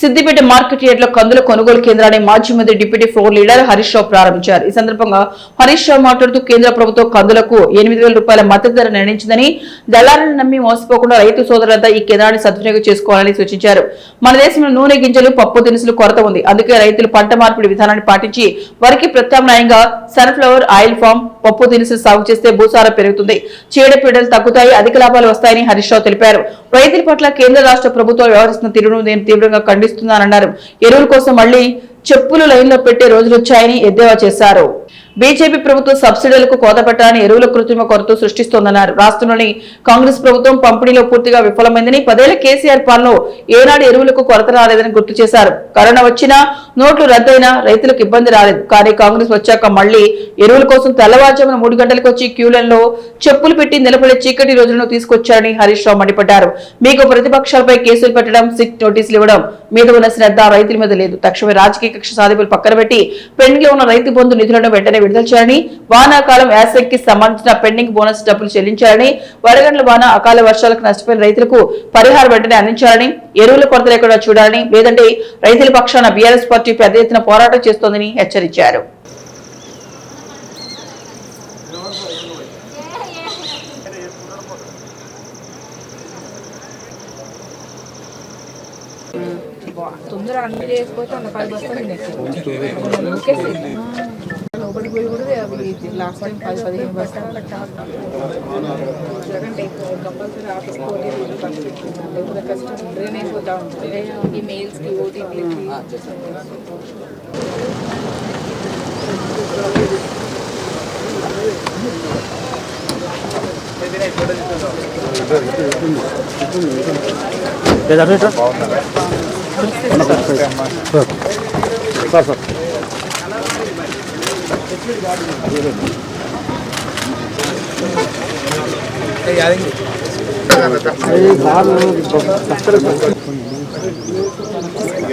Siddipet market యార్డ్లో కందుల కొనుగోలు కేంద్రాన్ని మాజీ మంత్రి deputy floor leader Harish Rao ప్రారంభించారు. ఈ సందర్భంగా హరీష్ రావు మాట్లాడుతూ కేంద్ర ప్రభుత్వం కందులకు ఎనిమిది వేల రూపాయల మద్దతు ధర నిర్ణయించిందని దళారులను నమ్మి మోసపోకుండా రైతు సోదరులంతా ఈ కేంద్రాన్ని సద్వినియోగం చేసుకోవాలని సూచించారు. మన దేశంలో నూనె గింజలు పప్పు దినుసులు కొరత ఉంది. అందుకే రైతులు పంట మార్పిడి విధానాన్ని పాటించి వారికి ప్రత్యామ్నాయంగా సన్ఫ్లవర్ ఆయిల్ ఫామ్ పప్పు దినుసులు సాగు చేస్తే భూసారం పెరుగుతుంది. చీడపీడలు తగ్గుతాయి అధిక లాభాలు వస్తాయని హరీష్ రావు తెలిపారు. రైతుల పట్ల కేంద్ర రాష్ట్ర ప్రభుత్వం వ్యవహరిస్తున్న తీరును నేను తీవ్రంగా ఖండిస్తున్నానన్నారు. ఎరువుల కోసం మళ్ళీ చెప్పులు లైన్లో పెట్టే రోజులు వచ్చాయని ఎద్దేవా చేశారు. బీజేపీ ప్రభుత్వం సబ్సిడీలకు కోతపెట్టాలని ఎరువుల కృత్రిమ కొరత సృష్టిస్తోందన్నారు. రాష్ట్రంలోని కాంగ్రెస్ ప్రభుత్వం పంపిణీలో పూర్తిగా విఫలమైందని పదేళ్ళ కేసీఆర్ పాలనలో ఏనాడు ఎరువులకు కొరత రాలేదని గుర్తు చేశారు. కరోనా వచ్చినా నోట్లు రద్దయినా రైతులకు ఇబ్బంది రాలేదు. కానీ కాంగ్రెస్ వచ్చాక మళ్ళీ ఎరువుల కోసం తెల్లవారుజామున మూడు గంటలకు వచ్చి క్యూలైన్లో చెప్పులు పెట్టి నిలబడే చీకటి రోజులను తీసుకొచ్చారని హరీష్ రావు మండిపడ్డారు. మీకు ప్రతిపక్షాలపై కేసులు పెట్టడం సిక్ నోటీసులు ఇవ్వడం మీద ఉన్న శ్రద్ధ రైతుల మీద లేదు. తక్షణమే రాజకీయ కక్ష సాధింపులు పక్కన పెట్టి పెండింగ్లో ఉన్న రైతు బంధు నిధులను వెంటనే విడుదల చేయాలని వానాకాలం యాసెక్కి సంబంధించిన పెండింగ్ బోనస్ డబ్బులు చెల్లించాలని వడగండ్ల వాన అకాల వర్షాలకు నష్టపోయిన రైతులకు పరిహారం వెంటనే అందించాలని ఎరువుల కొరత లేకుండా చూడాలని లేదంటే రైతుల పక్షాన బీఆర్ఎస్ పార్టీ పెద్ద ఎత్తున పోరాటం చేస్తోందని హెచ్చరించారు. తొందర అన్ని చేసుకోవచ్చు అన్న పది బస్తాలు లోపలికి పోయి కూడా అవి లాస్ట్ టైం పది పదిహేను బస్తాలు ఎందుకంటే కంపల్సరీ ఆఫీస్ పోటీ లేకపోతే కష్టం డ్రైన్ అయిపోతా ఉంటుంది. ఈ మెయిల్స్కి ఓటీపీలకి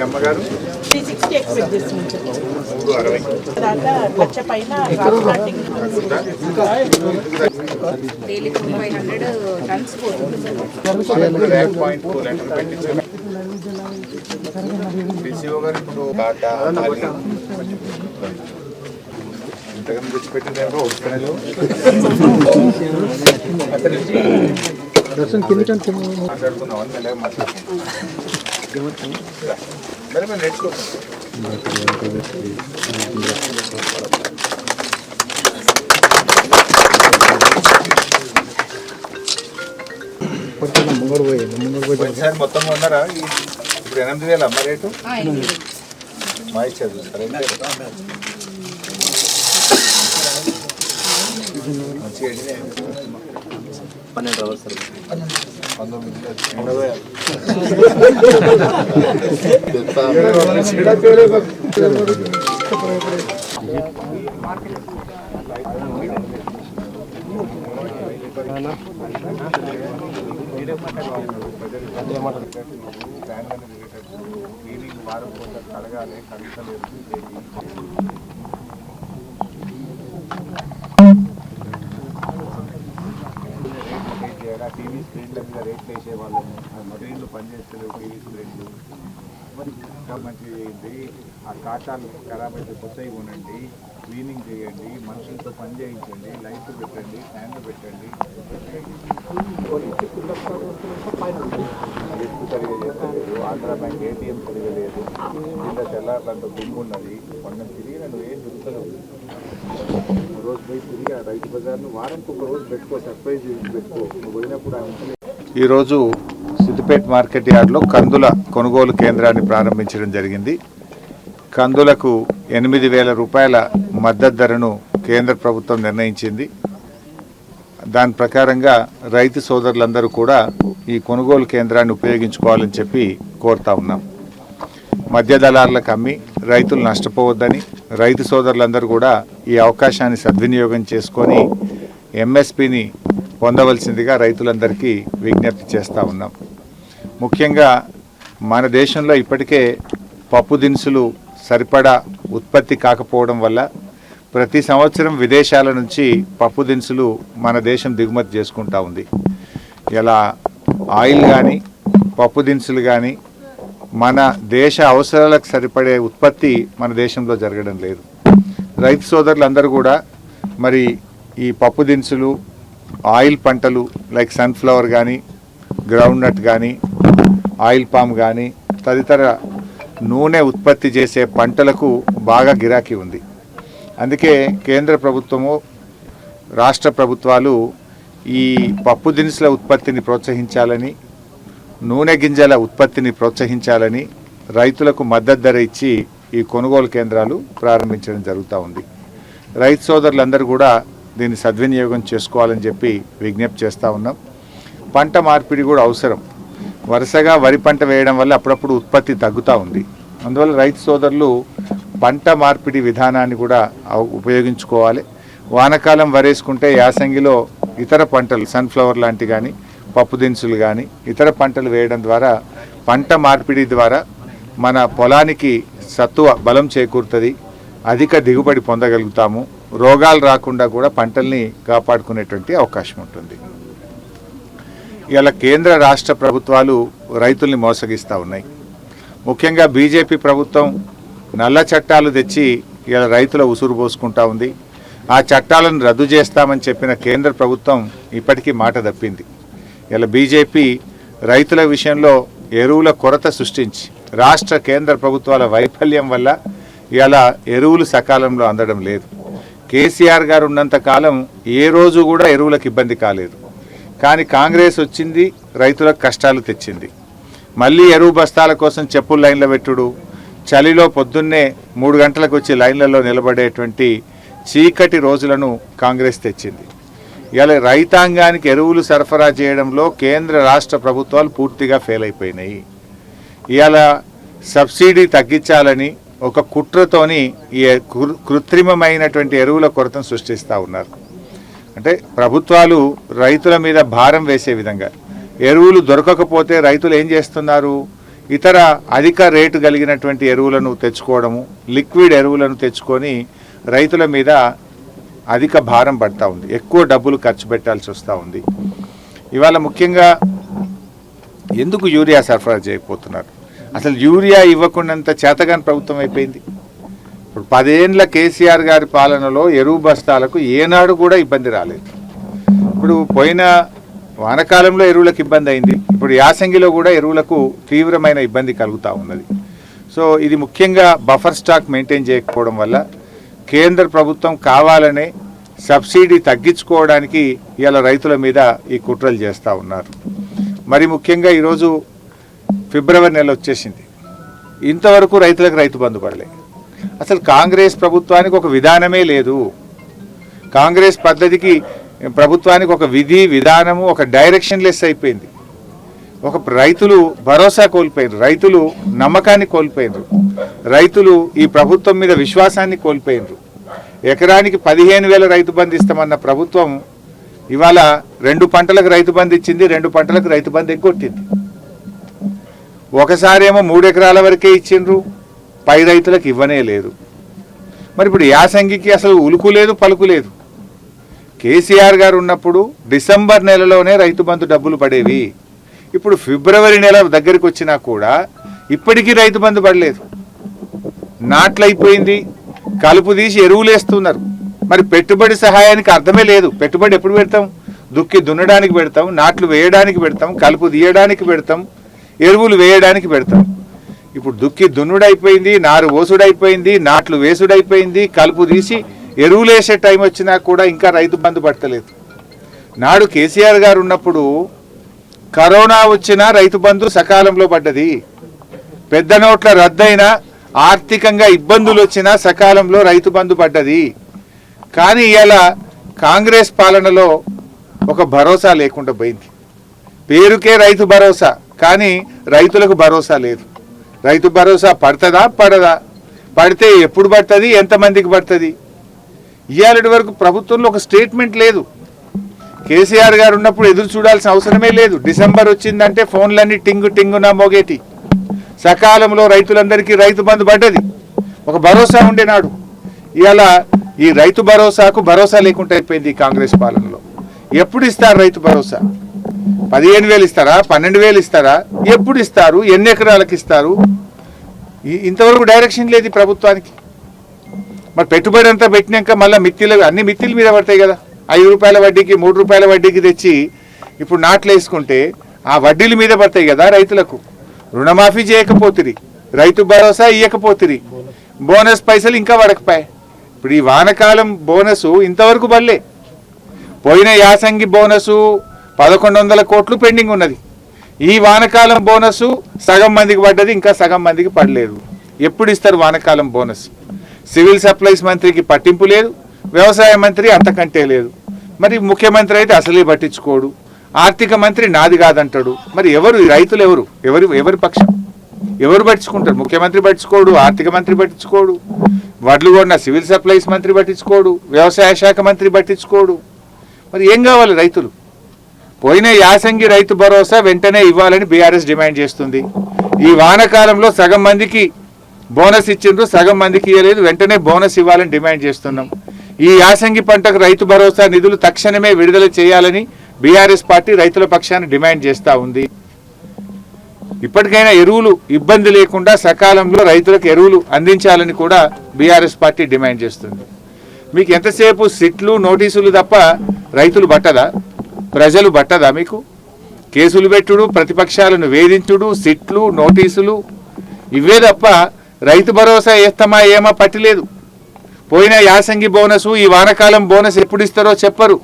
అమ్మగారు త్రీ సిక్స్టీ ఎక్స్పెక్ట్ చేస్తున్నాం లక్ష పైన డైలీ ఫైవ్ హండ్రెడ్ టన్స్ పోతుంది ఇంతకన్నా తెచ్చిపెట్టిందేమో వస్తున్నాడు మాట్లాడుకున్నాం అని మెల్లగా మాట్లాడుకున్నాం మరి మేము నేర్చుకోవచ్చు పోయినసారి మొత్తం ఉన్నారా ఇప్పుడు ఎనిమిది వేలు అమ్మ రేటు? మా ఇచ్చేది సరే మంచిగా ఎండినాయి. పంతొమ్మిది ఎనభై. క్లీనింగ్ వారం పూట కడగాలి కవితలు టీవీ స్క్రీన్ల మీద రేట్లు వేసేవాళ్ళము ఆ మటీరియల్ పనిచేస్తలేవు టీవీ స్క్రీన్లు. మరి ఇంకా మంచి ఏంటి? ఆ కాటాలు ఖరాబ్ అయితే కొత్తవి కొనండి క్లీనింగ్ చేయండి మనుషులతో పని చేయించండి లైట్లు పెట్టండి ఫ్యాన్లు పెట్టండి. లిఫ్ట్ సరిగా చేస్తలేదు ఆంధ్ర బ్యాంక్ ఏటీఎం సరిగా లేదు కింద తెల్లారులంత దుమ్ము ఉన్నది. మొన్న తిరిగి నన్ను ఏం దొరుకుతలేవు రోజు పోయి తిరిగి ఆ రైతు బజార్ను ఒక రోజు పెట్టుకో సర్ప్రైజ్ పెట్టుకో. పోయినప్పుడు ఈరోజు సిద్దిపేట మార్కెట్ యార్డ్లో కందుల కొనుగోలు కేంద్రాన్ని ప్రారంభించడం జరిగింది. కందులకు ఎనిమిది వేల రూపాయల మద్దతు ధరను కేంద్ర ప్రభుత్వం నిర్ణయించింది. దాని ప్రకారంగా రైతు సోదరులందరూ కూడా ఈ కొనుగోలు కేంద్రాన్ని ఉపయోగించుకోవాలని చెప్పి కోరుతా ఉన్నాం. మధ్య దళారులకు అమ్మి రైతులు నష్టపోవద్దని రైతు సోదరులందరూ కూడా ఈ అవకాశాన్ని సద్వినియోగం చేసుకొని ఎంఎస్పిని పొందవలసిందిగా రైతులందరికీ విజ్ఞప్తి చేస్తూ ఉన్నాం. ముఖ్యంగా మన దేశంలో ఇప్పటికే పప్పు దినుసులు సరిపడా ఉత్పత్తి కాకపోవడం వల్ల ప్రతి సంవత్సరం విదేశాల నుంచి పప్పు దినుసులు మన దేశం దిగుమతి చేసుకుంటా ఉంది. ఇలా ఆయిల్ కానీ పప్పు దినుసులు కానీ మన దేశ అవసరాలకు సరిపడే ఉత్పత్తి మన దేశంలో జరగడం లేదు. రైతు సోదరులందరూ కూడా మరి ఈ పప్పు దినుసులు ఆయిల్ పంటలు లైక్ సన్ఫ్లవర్ కానీ గ్రౌండ్ నట్ కానీ ఆయిల్ పామ్ కానీ తదితర నూనె ఉత్పత్తి చేసే పంటలకు బాగా గిరాకీ ఉంది. అందుకే కేంద్ర ప్రభుత్వము రాష్ట్ర ప్రభుత్వాలు ఈ పప్పు దినుసుల ఉత్పత్తిని ప్రోత్సహించాలని నూనె గింజల ఉత్పత్తిని ప్రోత్సహించాలని రైతులకు మద్దతు ధర ఇచ్చి ఈ కొనుగోలు కేంద్రాలు ప్రారంభించడం జరుగుతూ ఉంది. రైతు సోదరులందరూ కూడా దీన్ని సద్వినియోగం చేసుకోవాలని చెప్పి విజ్ఞప్తి చేస్తూ ఉన్నాం. పంట మార్పిడి కూడా అవసరం. వరుసగా వరి పంట వేయడం వల్ల అప్పుడప్పుడు ఉత్పత్తి తగ్గుతూ ఉంది. అందువల్ల రైతు సోదరులు పంట మార్పిడి విధానాన్ని కూడా ఉపయోగించుకోవాలి. వానకాలం వరేసుకుంటే యాసంగిలో ఇతర పంటలు సన్ఫ్లవర్ లాంటి కానీ పప్పు దినుసులు కానీ ఇతర పంటలు వేయడం ద్వారా పంట మార్పిడి ద్వారా మన పొలానికి సత్తువ బలం చేకూరుతుంది అధిక దిగుబడి పొందగలుగుతాము రోగాలు రాకుండా కూడా పంటల్ని కాపాడుకునేటువంటి అవకాశం ఉంటుంది. ఇలా కేంద్ర రాష్ట్ర ప్రభుత్వాలు రైతుల్ని మోసగిస్తూ ఉన్నాయి. ముఖ్యంగా బీజేపీ ప్రభుత్వం నల్ల చట్టాలు తెచ్చి ఇలా రైతుల ఉసురు పోసుకుంటా ఉంది. ఆ చట్టాలను రద్దు చేస్తామని చెప్పిన కేంద్ర ప్రభుత్వం ఇప్పటికీ మాట తప్పింది. ఇలా బీజేపీ రైతుల విషయంలో ఎరువుల కొరత సృష్టించి రాష్ట్ర కేంద్ర ప్రభుత్వాల వైఫల్యం వల్ల ఇలా ఎరువులు సకాలంలో అందడం లేదు. కేసీఆర్ గారు ఉన్నంత కాలం ఏ రోజు కూడా ఎరువులకు ఇబ్బంది కాలేదు. కానీ కాంగ్రెస్ వచ్చింది రైతులకు కష్టాలు తెచ్చింది. మళ్ళీ ఎరువు బస్తాల కోసం చెప్పులు లైన్లో పెట్టుడు చలిలో పొద్దున్నే మూడు గంటలకు వచ్చి లైన్లలో నిలబడేటువంటి చీకటి రోజులను కాంగ్రెస్ తెచ్చింది. ఇలా రైతాంగానికి ఎరువులు సరఫరా చేయడంలో కేంద్ర రాష్ట్ర ప్రభుత్వాలు పూర్తిగా ఫెయిల్ అయిపోయినాయి. ఇవాళ సబ్సిడీ తగ్గించాలని ఒక కుట్రతోని ఈ కృత్రిమమైనటువంటి ఎరువుల కొరతను సృష్టిస్తూ ఉన్నారు. అంటే ప్రభుత్వాలు రైతుల మీద భారం వేసే విధంగా ఎరువులు దొరకకపోతే రైతులు ఏం చేస్తున్నారు? ఇతర అధిక రేటు కలిగినటువంటి ఎరువులను తెచ్చుకోవడము లిక్విడ్ ఎరువులను తెచ్చుకొని రైతుల మీద అధిక భారం పడతా ఉంది. ఎక్కువ డబ్బులు ఖర్చు పెట్టాల్సి వస్తూ ఉంది. ఇవాళ ముఖ్యంగా ఎందుకు యూరియా సరఫరా చేయకపోతున్నారు అసలు యూరియా ఇవ్వకుండాంత చేతగాని ప్రభుత్వం అయిపోయింది. ఇప్పుడు పదేండ్ల కేసీఆర్ గారి పాలనలో ఎరువు బస్తాలకు ఏనాడు కూడా ఇబ్బంది రాలేదు. ఇప్పుడు పోయిన వానకాలంలో ఎరువులకు ఇబ్బంది అయింది. ఇప్పుడు యాసంగిలో కూడా ఎరువులకు తీవ్రమైన ఇబ్బంది కలుగుతూ ఉన్నది. సో ఇది ముఖ్యంగా బఫర్ స్టాక్ మెయింటైన్ చేయకపోవడం వల్ల కేంద్ర ప్రభుత్వం కావాలనే సబ్సిడీ తగ్గించుకోవడానికి ఇలా రైతుల మీద ఈ కుట్రలు చేస్తూ ఉన్నారు. మరి ముఖ్యంగా ఈరోజు ఫిబ్రవరి నెల వచ్చేసింది. ఇంతవరకు రైతులకు రైతు బంధు పడలే. అసలు కాంగ్రెస్ ప్రభుత్వానికి ఒక విధానమే లేదు. కాంగ్రెస్ పద్ధతికి ప్రభుత్వానికి ఒక విధి విధానము ఒక డైరెక్షన్ లెస్ అయిపోయింది. ఒక రైతులు భరోసా కోల్పోయారు రైతులు నమ్మకాన్ని కోల్పోయినారు రైతులు ఈ ప్రభుత్వం మీద విశ్వాసాన్ని కోల్పోయినారు ఎకరానికి పదిహేను వేల రైతు బంధు ఇస్తామన్న ప్రభుత్వం ఇవాళ రెండు పంటలకు రైతు బంధు ఇచ్చింది రెండు పంటలకు రైతు బంధు ఎగ్గొట్టింది. ఒకసారేమో మూడు ఎకరాల వరకే ఇచ్చిండ్రు పై రైతులకు ఇవ్వనే లేదు. మరి ఇప్పుడు యాసంగికి అసలు ఉలుకు లేదు పలుకు లేదు. కేసీఆర్ గారు ఉన్నప్పుడు డిసెంబర్ నెలలోనే రైతు బంధు డబ్బులు పడేవి. ఇప్పుడు ఫిబ్రవరి నెల దగ్గరికి వచ్చినా కూడా ఇప్పటికీ రైతు బంధు పడలేదు. నాట్లయిపోయింది కలుపు తీసి ఎరువులు వేస్తున్నారు మరి పెట్టుబడి సహాయానికి అర్థమే లేదు. పెట్టుబడి ఎప్పుడు పెడతాం? దుక్కి దున్నడానికి పెడతాం నాట్లు వేయడానికి పెడతాం కలుపు తీయడానికి పెడతాం ఎరువులు వేయడానికి పెడతాం. ఇప్పుడు దుక్కి దున్నుడైపోయింది నారు ఓసుడైపోయింది నాట్లు వేసుడైపోయింది కలుపు తీసి ఎరువులు వేసే టైం వచ్చినా కూడా ఇంకా రైతు బంధు పట్టలేదు నాడు కేసీఆర్ గారు ఉన్నప్పుడు కరోనా వచ్చినా రైతు బంధు సకాలంలో పడ్డది. పెద్ద నోట్ల రద్దయినా ఆర్థికంగా ఇబ్బందులు వచ్చినా సకాలంలో రైతు బంధు పడ్డది. కానీ ఇలా కాంగ్రెస్ పాలనలో ఒక భరోసా లేకుండా పోయింది. పేరుకే రైతు భరోసా కానీ రైతులకు భరోసా లేదు. రైతు భరోసా పడుతుందా? పడదా. పడితే ఎప్పుడు పడుతుంది? ఎంతమందికి పడుతుంది? ఇవాళ వరకు ప్రభుత్వంలో ఒక స్టేట్మెంట్ లేదు. కేసీఆర్ గారు ఉన్నప్పుడు ఎదురు చూడాల్సిన అవసరమే లేదు. డిసెంబర్ వచ్చిందంటే ఫోన్లన్నీ టింగు టింగున మోగేటి. సకాలంలో రైతులందరికీ రైతు బంధు పడ్డది. ఒక భరోసా ఉండేనాడు ఇవాళ ఈ రైతు భరోసాకు భరోసా లేకుండా అయిపోయింది కాంగ్రెస్ పాలనలో. ఎప్పుడు ఇస్తారు రైతు భరోసా? పదిహేను వేలు ఇస్తారా? పన్నెండు వేలు ఇస్తారా? ఎప్పుడు ఇస్తారు? ఎన్ని ఎకరాలకు ఇస్తారు? ఈ- ఇంతవరకు డైరెక్షన్ లేదు ప్రభుత్వానికి. మరి పెట్టుబడి అంతా పెట్టినాక మళ్ళీ మిత్తిలు అన్ని మిత్తిల మీద పడతాయి కదా. ఐదు రూపాయల వడ్డీకి మూడు రూపాయల వడ్డీకి తెచ్చి ఇప్పుడు నాట్లు వేసుకుంటే ఆ వడ్డీల మీద పడతాయి కదా రైతులకు. రుణమాఫీ చేయకపోతిరి. రైతు భరోసా ఇయ్యకపోతిరి. బోనస్ పైసలు ఇంకా పడకపోయాయి. ఇప్పుడు ఈ వానకాలం బోనసు ఇంతవరకు బల్లే పోయిన యాసంగి బోనసు పదకొండు వందల కోట్లు పెండింగ్ ఉన్నది. ఈ వానకాలం బోనసు సగం మందికి పడ్డది ఇంకా సగం మందికి పడలేదు. ఎప్పుడు ఇస్తారు వానకాలం బోనస్? సివిల్ సప్లైస్ మంత్రికి పట్టింపు లేదు వ్యవసాయ మంత్రి అంతకంటే లేదు. మరి ముఖ్యమంత్రి అయితే అసలే పట్టించుకోడు. ఆర్థిక మంత్రి నాది కాదంటాడు. మరి ఎవరు? రైతులు ఎవరు? ఎవరు ఎవరి పక్షం? ఎవరు పట్టించుకుంటారు? ముఖ్యమంత్రి పట్టించుకోడు ఆర్థిక మంత్రి పట్టించుకోడు వడ్లు కొన్న సివిల్ సప్లైస్ మంత్రి పట్టించుకోడు వ్యవసాయ శాఖ మంత్రి పట్టించుకోడు. మరి ఏం కావాలి రైతులు? పోయిన యాసంగి రైతు భరోసా వెంటనే ఇవ్వాలని బీఆర్ఎస్ డిమాండ్ చేస్తుంది. ఈ వానకాలంలో సగం మందికి బోనస్ ఇచ్చిండ్రు సగం మందికి ఇవ్వలేదు వెంటనే బోనస్ ఇవ్వాలని డిమాండ్ చేస్తున్నాం. ఈ యాసంగి పంటకు రైతు భరోసా నిధులు తక్షణమే విడుదల చేయాలని బీఆర్ఎస్ పార్టీ రైతుల పక్షాన్ని డిమాండ్ చేస్తూ ఉంది. ఇప్పటికైనా ఎరువులు ఇబ్బంది లేకుండా సకాలంలో రైతులకు ఎరువులు అందించాలని కూడా బీఆర్ఎస్ పార్టీ డిమాండ్ చేస్తుంది. మీకు ఎంతసేపు సిట్లు నోటీసులు తప్ప రైతులు బట్టదా? ప్రజలు బట్టదా మీకు? కేసులు పెట్టుడు ప్రతిపక్షాలను వేధించుడు సిట్లు నోటీసులు ఇవే తప్ప రైతు భరోసా వేస్తామా ఏమా పట్టిలేదు. పోయిన యాసంగి బోనస్ ఈ వానకాలం బోనస్ ఎప్పుడు ఇస్తారో చెప్పరు.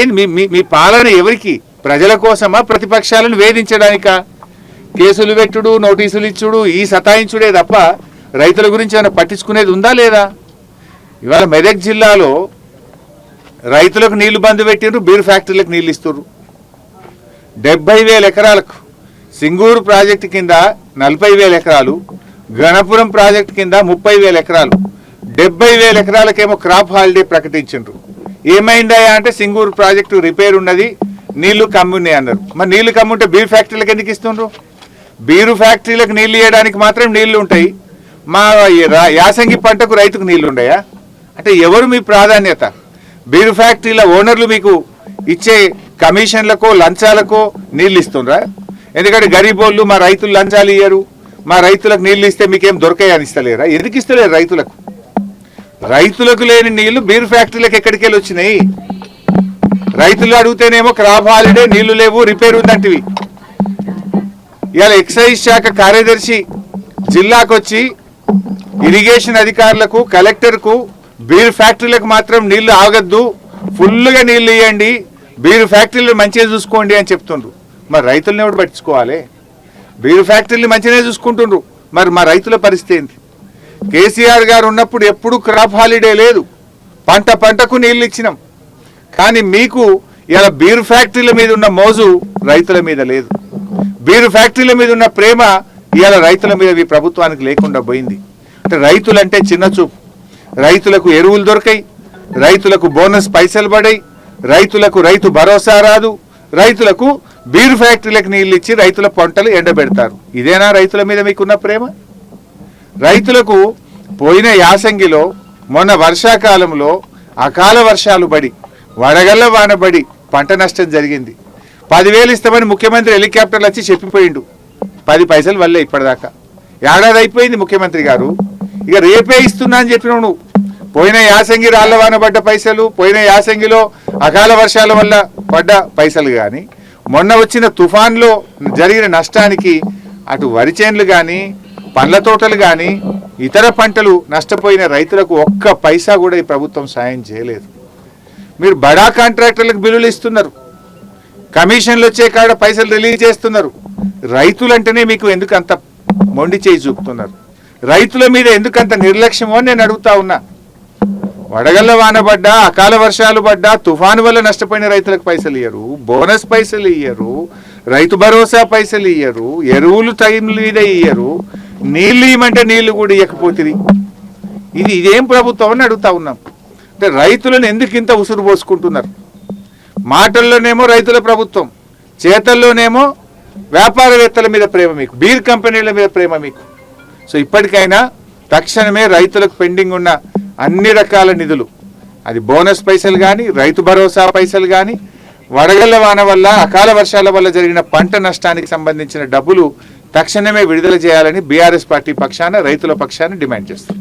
ఏం మీ మీ మీ పాలన ఎవరికి? ప్రజల కోసమా ప్రతిపక్షాలను వేధించడానికా? కేసులు పెట్టుడు నోటీసులు ఇచ్చుడు ఈ సతాయించుడే తప్ప రైతుల గురించి ఏమైనా పట్టించుకునేది ఉందా లేదా? ఇవాళ మెదక్ జిల్లాలో రైతులకు నీళ్ళు బంద్ పెట్టిండ్రు బీర్ ఫ్యాక్టరీలకు నీళ్ళు ఇస్తుర్రు. డెబ్బై వేల ఎకరాలకు సింగూరు ప్రాజెక్టు కింద నలభై వేల ఎకరాలు గణపురం ప్రాజెక్టు కింద ముప్పై వేల ఎకరాలు డెబ్బై వేల ఎకరాలకేమో క్రాప్ హాలిడే ప్రకటించిండ్రు. ఏమైందయా అంటే సింగూరు ప్రాజెక్టు రిపేర్ ఉన్నది నీళ్ళు కమ్మున్నాయి అన్నారు. మరి నీళ్ళు కమ్ముంటే బీర్ ఫ్యాక్టరీలకు ఎందుకు ఇస్తుండ్రు? బీరు ఫ్యాక్టరీలకు నీళ్ళు ఇవ్వడానికి మాత్రం నీళ్ళు ఉంటాయి. మా యాసంగి పంటకు రైతుకు నీళ్ళు అంటే ఎవరు మీ ప్రాధాన్యత? బీరు ఫ్యాక్టరీల ఓనర్లు మీకు ఇచ్చే కమిషన్లకో లంచాలకో నీళ్ళు ఇస్తుండ్రా? ఎందుకంటే గరీబోళ్ళు మా రైతులు లంచాలు ఇయ్యరు. మా రైతులకు నీళ్ళు ఇస్తే మీకేం దొరకాయని ఇస్తలేరా? ఎందుకు ఇస్తలేరు రైతులకు? రైతులకు లేని నీళ్ళు బీరు ఫ్యాక్టరీలకు ఎక్కడికి వెళ్ళి వచ్చినాయి? రైతులు అడిగితేనేమో క్రాప్ హాలిడే నీళ్ళు లేవు రిపేర్ ఉందంటివి. ఇవాళ ఎక్సైజ్ శాఖ కార్యదర్శి జిల్లాకొచ్చి ఇరిగేషన్ అధికారులకు కలెక్టర్కు బీర్ ఫ్యాక్టరీలకు మాత్రం నీళ్ళు ఆగద్దు ఫుల్గా నీళ్ళు ఇవ్వండి బీరు ఫ్యాక్టరీలు మంచిగా చూసుకోండి అని చెప్తుండ్రు. మరి రైతులను ఎవడు పట్టించుకోవాలి? బీరు ఫ్యాక్టరీలు మంచిగానే చూసుకుంటుండ్రు. మరి మా రైతుల పరిస్థితి ఏంటి కేసీఆర్ గారు ఉన్నప్పుడు ఎప్పుడు క్రాప్ హాలిడే లేదు. పంట పంటకు నీళ్ళు ఇచ్చినాం. కానీ మీకు ఇలా బీరు ఫ్యాక్టరీల మీద ఉన్న మోజు రైతుల మీద లేదు. బీరు ఫ్యాక్టరీల మీద ఉన్న ప్రేమ ఇవాళ రైతుల మీద ఈ ప్రభుత్వానికి లేకుండా పోయింది. అంటే రైతులంటే చిన్న చూపు. రైతులకు ఎరువులు దొరకాయి. రైతులకు బోనస్ పైసలు పడాయి. రైతులకు రైతు భరోసా రాదు. రైతులకు బీరు ఫ్యాక్టరీలకు నీళ్ళు ఇచ్చి రైతుల పంటలు ఎండబెడతారు. ఇదేనా రైతుల మీద మీకున్న ప్రేమ? రైతులకు పోయిన యాసంగిలో మొన్న వర్షాకాలంలో అకాల వర్షాలు పడి వడగళ్ళ వాన పడి పంట నష్టం జరిగింది. పదివేలు ఇస్తామని ముఖ్యమంత్రి హెలికాప్టర్లు వచ్చి చెప్పిపోయిండు. పది పైసలు వల్లే ఇప్పటిదాకా. ఏడాది అయిపోయింది ముఖ్యమంత్రి గారు. ఇక రేపే ఇస్తున్నా అని చెప్పినావు నువ్వు. పోయిన యాసంగి రాళ్ళ వాన పడ్డ పైసలు పోయిన యాసంగిలో అకాల వర్షాల వల్ల పడ్డ పైసలు కానీ మొన్న వచ్చిన తుఫాన్లో జరిగిన నష్టానికి అటు వరి చేన్లు కానీ పండ్ల తోటలు కానీ ఇతర పంటలు నష్టపోయిన రైతులకు ఒక్క పైసా కూడా ఈ ప్రభుత్వం సాయం చేయలేదు. మీరు బడా కాంట్రాక్టర్లకు బిల్లులు ఇస్తున్నారు. కమిషన్లు వచ్చే కాడ పైసలు రిలీజ్ చేస్తున్నారు. రైతులంటేనే మీకు ఎందుకు అంత మొండి చేయి చూపుతున్నారు. రైతుల మీద ఎందుకంత నిర్లక్ష్యమో నేను అడుగుతా ఉన్నా. వడగళ్ళ వాన పడ్డా అకాల వర్షాలు పడ్డా తుఫాను వల్ల నష్టపోయిన రైతులకు పైసలు ఇయ్యరు. బోనస్ పైసలు ఇయ్యరు. రైతు భరోసా పైసలు ఇయ్యరు. ఎరువులు టైం మీద ఇయ్యరు. నీళ్ళు ఇవ్వమంటే నీళ్ళు కూడా ఇవ్వకపోతుంది ఇది ఇదేం ప్రభుత్వం అని అడుగుతా ఉన్నాం. అంటే రైతులను ఎందుకు ఇంత ఉసురు పోసుకుంటున్నారు? మాటల్లోనేమో రైతుల ప్రభుత్వం చేతల్లోనేమో వ్యాపారవేత్తల మీద ప్రేమ మీకు బీర్ కంపెనీల మీద ప్రేమ మీకు. సో ఇప్పటికైనా తక్షణమే రైతులకు పెండింగ్ ఉన్న అన్ని రకాల నిధులు అది బోనస్ పైసలు కానీ రైతు భరోసా పైసలు కానీ వడగళ్ళ వాన వల్ల అకాల వర్షాల వల్ల జరిగిన పంట నష్టానికి సంబంధించిన డబ్బులు తక్షణమే విడుదల చేయాలని బీఆర్ఎస్ పార్టీ పక్షాన రైతుల పక్షాన డిమాండ్ చేస్తారు